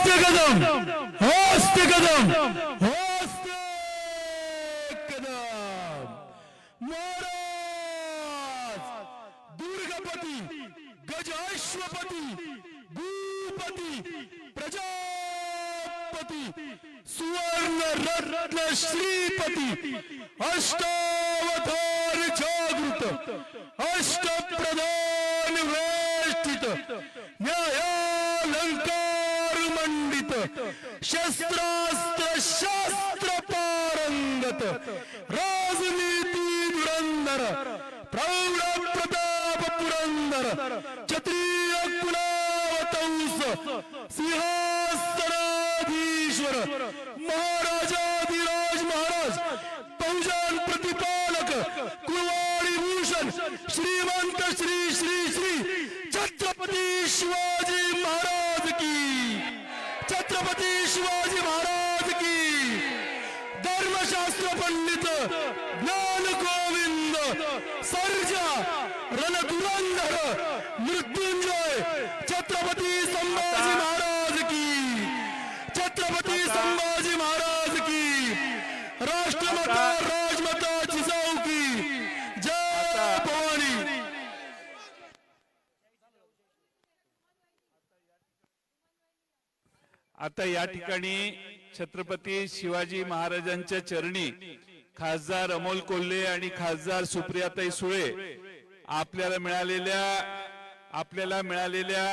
होस्ते कदम होस्ते कदम होस्ते कदम। महाराज दुर्गपती गजाश्वपती भूपती प्रजापती सुवर्ण रत्न श्रीपती अष्टावतार जागृत अष्ट शस्त्रास्त्र शास्त्र पारंगत। राजनीती धुरंधर प्रौढ प्रताप पुरंदर क्षत्रिय कुलावतंस सिंहासनाधीश्वर महाराजाधिराज महाराज पौजान प्रतिपालक कुलवाडी भूषण श्रीमंत श्री श्री श्री छत्रपती शिवाजी महाराज। सर्जा रणधुरंधर मृत्युंजय छत्रपती संभाजी महाराज की. छत्रपती संभाजी महाराज की. राष्ट्रमाता राजमाता जिजाऊ की. जय भवानी. आता या ठिकाणी छत्रपती शिवाजी महाराजांच्या चरणी खासदार अमोल कोल्हे आणि खासदार सुप्रियाताई सुळे आपल्याला मिळालेल्या आपल्याला मिळालेल्या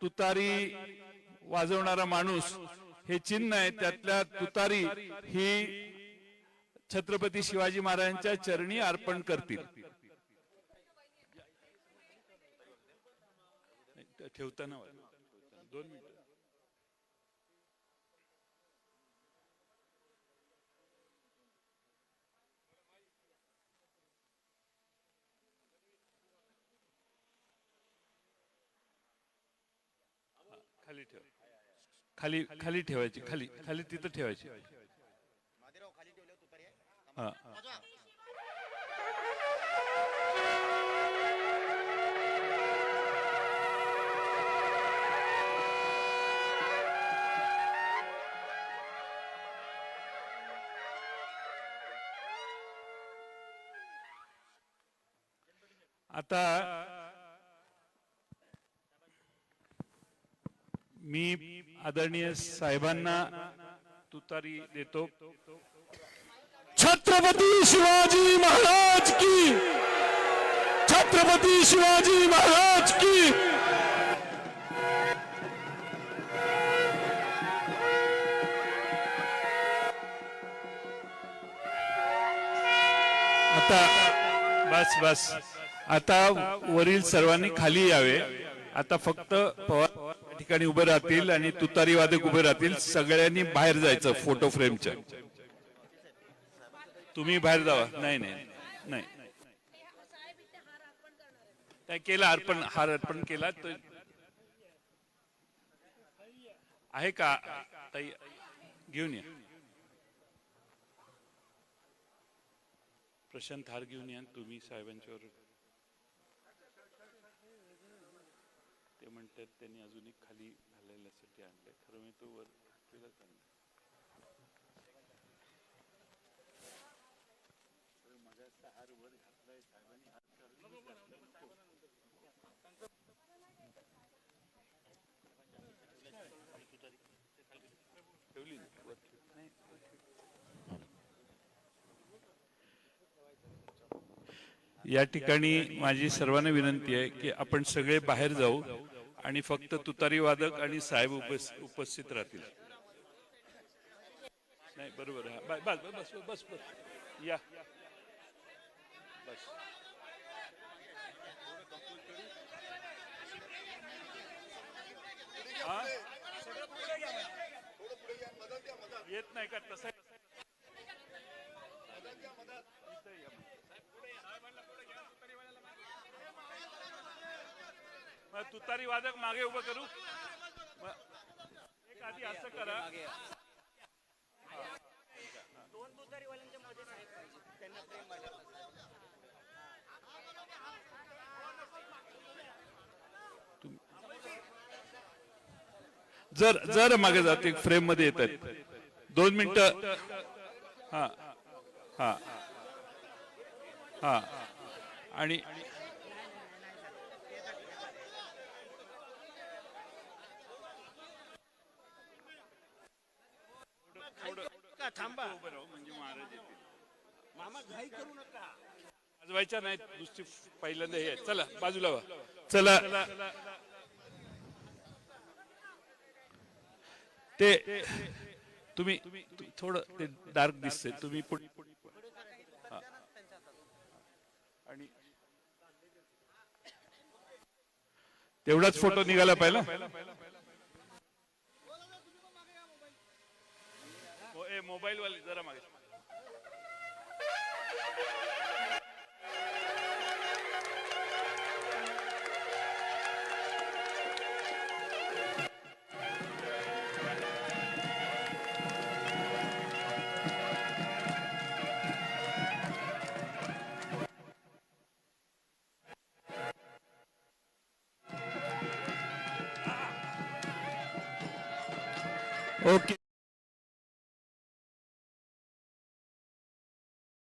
तुतारी वाजवणारा माणूस हे चिन्ह आहे. त्यातल्या तुतारी ही छत्रपती शिवाजी महाराजांच्या चरणी अर्पण करतील. ठेवताना दोन मिनिट. खाली ठेव. खाली खाली ठेवायची खाली खाली तिथं ठेवायची. हा. आता मी आदरणीय साहेबांना तुतारी देतो. छत्रपती शिवाजी महाराज की. छत्रपती शिवाजी महाराज की. आता बस बस. आता वरील सर्वांनी खाली यावे. आता फक्त पवार ठिकाणी उभे राहतील आणि तुतारी वादक उभे राहतील सगळ्यांनी बाहेर जायचं फोटो फ्रेमच्या तुम्ही बाहेर जावा. नाही नाही नाही. केला अर्पण हार अर्पण केला आहे का? ताई घेऊन या. प्रशांत हार घेऊन या तुम्ही साहेबांच्यावर ते म्हणतात त्यांनी अजून एक खाली घालायसाठी आणलंय खरं मी तो वर केलाच ठेव. नाही, वर. या ठिकाणी माझी सर्वांना विनंती आहे की आपण सगळे बाहेर जाऊ आणि फक्त तुतारी वादक आणि साहेब उपस्थित राहतील. नाही बरोबर बस बस बस बस. या. बस. येत नाही का? तसं तुतारी वादक मागे उभं करू. एक आधी असं करा. जर जर मागे जाते फ्रेममध्ये येत आहेत. दोन मिनिट. हा. हा. हा. आणि थांबा. मामा घाई करू नका. वाजवायच्या नाहीत नुसती पहिल्यांदा हे आहे. चला बाजूला व्हा चला. ते तुम्ही तु- थोडं ते डार्क दिसते तुम्ही पुढे हा. आणि तेवढाच फोटो निघाला पहिला? मोबाईल वाले जरा मागे. ओके